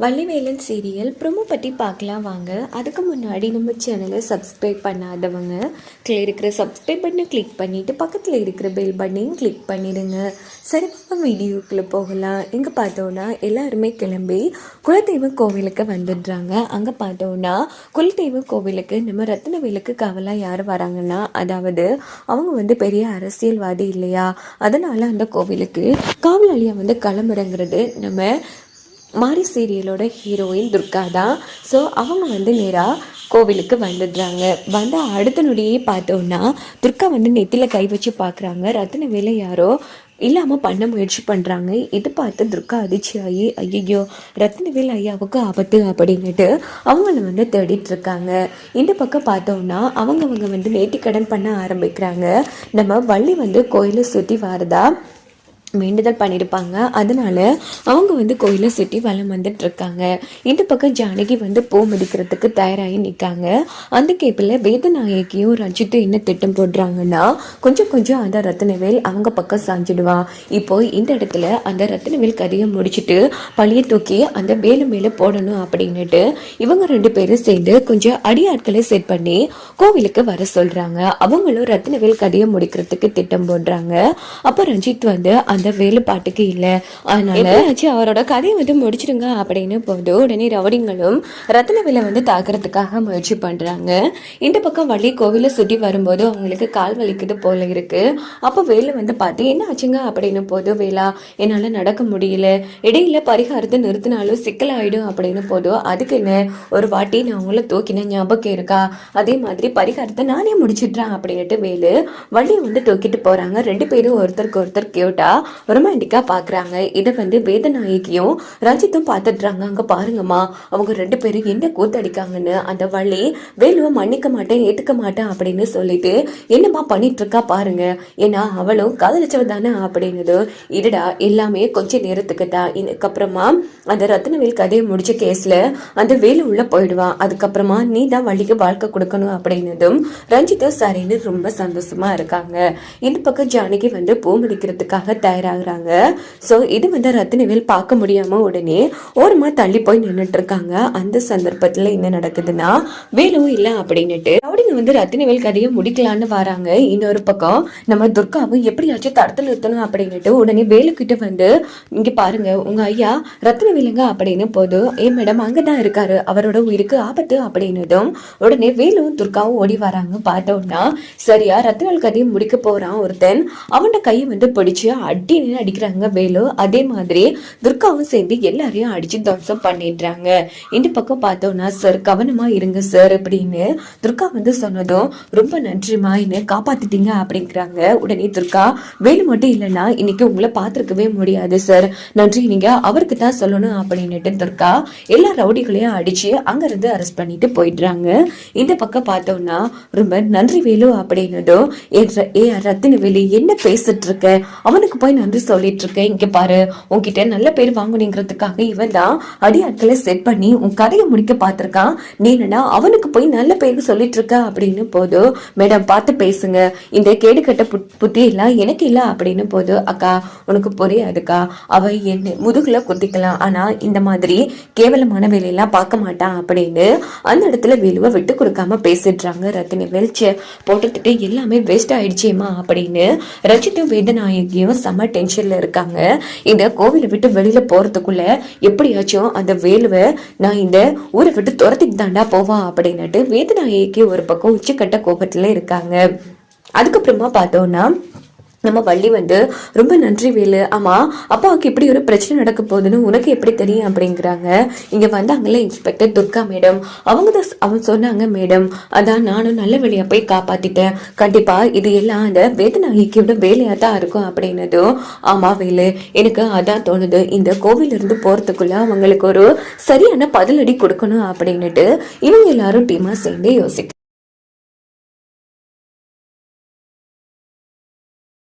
Vallivelan serial promo பற்றி பார்க்கலாம் வாங்க. அதுக்கு முன்னாடி நம்ம சேனலை சப்ஸ்கிரைப் பண்ணாதவங்க கீழே இருக்கிற சப்ஸ்கிரைப் பட்டனை கிளிக் பண்ணிவிட்டு பக்கத்தில் இருக்கிற பெல் பட்டனையும் கிளிக் பண்ணிடுங்க. சரி பாப்பா வீடியோக்குள்ளே போகலாம். இங்கே பார்த்தோன்னா எல்லாருமே கிளம்பி குலதெய்வ கோவிலுக்கு வந்துடுறாங்க. அங்கே பார்த்தோன்னா குலதெய்வ கோவிலுக்கு நம்ம ரத்னவேலுக்கு கவலாக யார் வராங்கன்னா அதாவது அவங்க வந்து பெரிய அரசியல்வாதி இல்லையா? அதனால் அந்த கோவிலுக்கு காவலாளியாக வந்து கிளம்புறங்கிறது நம்ம மாரி சீரியலோட ஹீரோயின் துர்கா தான். ஸோ அவங்க வந்து நேராக கோவிலுக்கு வந்துடுறாங்க. வந்து அடுத்த நொடியே பார்த்தோன்னா துர்கா வந்து நெத்தியில் கை வச்சு பார்க்குறாங்க. ரத்தின வேலை யாரோ இல்லாமல் பண்ண முயற்சி பண்ணுறாங்க இது பார்த்து துர்கா அதிர்ச்சியாகி ஐயோ ரத்னவேல் ஐயாவுக்கு ஆபத்து அப்படின்னுட்டு அவங்கள வந்து தேடிட்டு இருக்காங்க. இந்த பக்கம் பார்த்தோம்னா அவங்கவங்க வந்து நேர்த்திக்கடன் பண்ண ஆரம்பிக்கிறாங்க. நம்ம வள்ளி வந்து கோயிலை சுற்றி வரதா வேண்டுதல் பண்ணியிருப்பாங்க அதனால அவங்க வந்து கோயிலை சுற்றி வலம் வந்துட்டு இருக்காங்க இந்த பக்கம் ஜானகி வந்து பூ மிதிக்கிறதுக்கு தயாராகி நிற்காங்க. அந்த கேப்பில் வேதநாயகியும் ரஞ்சித்தும் என்ன திட்டம் போடுறாங்கன்னா கொஞ்சம் கொஞ்சம் அந்த ரத்னவேல் அவங்க பக்கம் சாஞ்சிடுவான் இப்போ இந்த இடத்துல அந்த ரத்னவேல் கதையை முடிச்சுட்டு பழியை தூக்கி அந்த வேலு மேலே போடணும் அப்படின்னுட்டு இவங்க ரெண்டு பேரும் சேர்ந்து கொஞ்சம் அடியாட்களை செட் பண்ணி கோவிலுக்கு வர சொல்கிறாங்க அவங்களும் ரத்னவேல் கதையை முடிக்கிறதுக்கு திட்டம் போடுறாங்க. அப்போ ரஞ்சித் வந்து அந்த வேலுப்பாட்டுக்கு இல்லை. அதனால ஆச்சு அவரோட கதையை வந்து முடிச்சிடுங்க அப்படின்னு போது உடனே ரவுடிங்களும் ரத்னவேலை வந்து தாக்குறதுக்காக முயற்சி பண்றாங்க. இந்த பக்கம் வள்ளி கோவிலை சுற்றி வரும்போது அவங்களுக்கு கால் வலிக்குது போல இருக்கு. அப்போ வேலு வந்து பார்த்து என்ன ஆச்சுங்க? அப்படின்னு போது வேலா என்னால் நடக்க முடியல. இடையில பரிகாரத்தை நிறுத்தினாலும் சிக்கலாயிடும். அப்படின்னு போதும் அதுக்கு என்ன? ஒரு வாட்டி நான் உங்களை தூக்கின ஞாபகம் இருக்கா? அதே மாதிரி பரிகாரத்தை நானே முடிச்சிடுறேன். அப்படின்னுட்டு வேலு வள்ளியை வந்து தூக்கிட்டு போறாங்க. ரெண்டு பேரும் ஒருத்தருக்கு ஒருத்தர் கியூட்டா ரொமான்டிக்காக பாக்குறாங்க. இதை வந்து வேதநாயகியும் ரஞ்சித்தும் பார்த்துட்றாங்க அங்க பாருங்கம்மா அவங்க ரெண்டு பேரும் என்ன கூத்தடிக்காங்கன்னு அந்த வள்ளி வேலுவை மன்னிக்க மாட்டேன் ஏத்துக்க மாட்டேன் அப்படின்னு சொல்லிட்டு என்னம்மா பண்ணிட்டு இருக்கா பாருங்க. ஏன்னா அவளும் காதலிச்சவ தானே அப்படின்னது. இருடா எல்லாமே கொஞ்ச நேரத்துக்கு தான். இதுக்கப்புறமா அந்த ரத்னவேல் கதையை முடிச்ச கேஸ்ல அந்த வேலு உள்ள போயிடுவான் அதுக்கப்புறமா நீ தான் வள்ளிக்கு வாழ்க்கை கொடுக்கணும் அப்படின்னதும் ரஞ்சித்தும் சரின்னு ரொம்ப சந்தோஷமா இருக்காங்க. இந்த பக்கம் ஜானகி வந்து பூ முடிக்கிறதுக்காக தயாராகிறாங்க. ஸோ இது வந்து ரத்தினவேல் பார்க்க முடியாம உடனே ஓரமா தள்ளி போய் நின்றுட்டு இருக்காங்க அந்த சந்தர்ப்பத்துல என்ன நடக்குதுன்னா வேலும் இல்லை அப்படின்னுட்டு ரவுடிங்க வந்து ரத்தினவேல் கதையை முடிக்கலான்னு வராங்க. இன்னொரு பக்கம் நம்ம துர்காவும் எப்படியாச்சும் தடுத்து நிறுத்தணும் அப்படின்னுட்டு உடனே வேலுக்கிட்ட வந்து இங்க பாருங்க உங்க ஐயா ரத்தினவேலுங்க அப்படின்னு போதும் ஏ மேடம் அங்கதான் இருக்காரு. அவரோட உயிருக்கு ஆபத்து அப்படின்னதும் உடனே வேலும் துர்காவும் ஓடி வராங்க. பார்த்தோம்னா சரியா ரத்னவேல் கதையை முடிக்க போறான் ஒருத்தன். அவனோட கையை வந்து பிடிச்சு நின்று அடிக்கிறாங்க வேலு. அதே மாதிரி துர்காவும் சேர்ந்து எல்லாரையும் அடிச்சு துவம்சம் பண்ணிடுறாங்க. இந்த பக்கம் பார்த்தோம்னா சார் கவனமா இருங்க சார் அப்படின்னு துர்கா வந்து சொன்னதும் ரொம்ப நன்றிமா என்ன காப்பாத்திட்டீங்க அப்படிங்கிறாங்க. உடனே துர்கா வேலு மட்டும் இல்லைன்னா இன்னைக்கு உங்களை பார்த்துருக்கவே முடியாது சார். நன்றி நீங்க அவருக்கு தான் சொல்லணும் அப்படின்னுட்டு துர்கா எல்லா ரவுடிகளையும் அடிச்சு அங்கிருந்து அரெஸ்ட் பண்ணிட்டு போயிடுறாங்க. இந்த பக்கம் பார்த்தோம்னா ரொம்ப நன்றி வேலு அப்படின்னதும் ஏ ர- ஏ ரத்தின வேலு என்ன பேசிட்டு இருக்க? அவனுக்கு போய் நன்றி சொல்லிட்டு இருக்கேன். இங்க பாரு உன்கிட்ட நல்ல பேர் வாங்கணுங்கிறதுக்காக இவன் தான் அடியாட்களை செட் பண்ணி உன் கதையை முடிக்க பார்த்துருக்கான். நீ அவனுக்கு போய் நல்ல பேர் சொல்லிட்டு இருக்க அப்படின்னு போது மேடம் பார்த்து பேசுங்க. இந்த கேடுகட்ட கட்ட புத்தி எல்லாம் எனக்கு இல்ல அப்படின்னு போது அக்கா உனக்கு புரியாதுக்கா. அவ என்ன முதுகுல குத்திக்கலாம். ஆனா இந்த மாதிரி கேவலமான வேலையெல்லாம் பார்க்க மாட்டான் அப்படின்னு அந்த இடத்துல வேலுவை விட்டு கொடுக்காம பேசிடுறாங்க ரத்தினி வெளிச்ச போட்டுட்டு எல்லாமே வேஸ்ட் ஆயிடுச்சேம்மா அப்படின்னு ரஜித்தும் வேதநாயகியும் செம்ம டென்ஷன்ல இருக்காங்க. இந்த கோவிலை விட்டு வெளியில போறதுக்குள்ள எப்படியாச்சும் அந்த வேலுவை நான் இந்த ஊரை விட்டு துரத்திட்டு தாண்டா போவான் அப்படின்னுட்டு வேதநாயகிக்கு ஒரு பக்கம் உச்சக்கட்ட கோபத்தில் இருக்காங்க. அதுக்கப்புறமா பார்த்தோன்னா நம்ம வள்ளி வந்து ரொம்ப நன்றி வேலு. ஆமா அப்பாவுக்கு இப்படி ஒரு பிரச்சனை நடக்க போகுதுன்னு உனக்கு எப்படி தெரியும் அப்படிங்கிறாங்க. இங்க வந்தாங்கல்ல இன்ஸ்பெக்டர் துர்கா மேடம் அவங்க தான் அவங்க சொன்னாங்க மேடம் அதான் நானும் நல்ல வழியாக போய் காப்பாத்திட்டேன். கண்டிப்பா இது எல்லாம் அந்த வேதநாயகியோட வேலையா தான் இருக்கும் அப்படின்னதும் ஆமா வேலு எனக்கு அதான் தோணுது. இந்த கோவில் இருந்து போறதுக்குள்ள அவங்களுக்கு ஒரு சரியான பதிலடி கொடுக்கணும் அப்படின்னுட்டு இவங்க எல்லாரும் டீமா சேர்ந்து யோசிக்க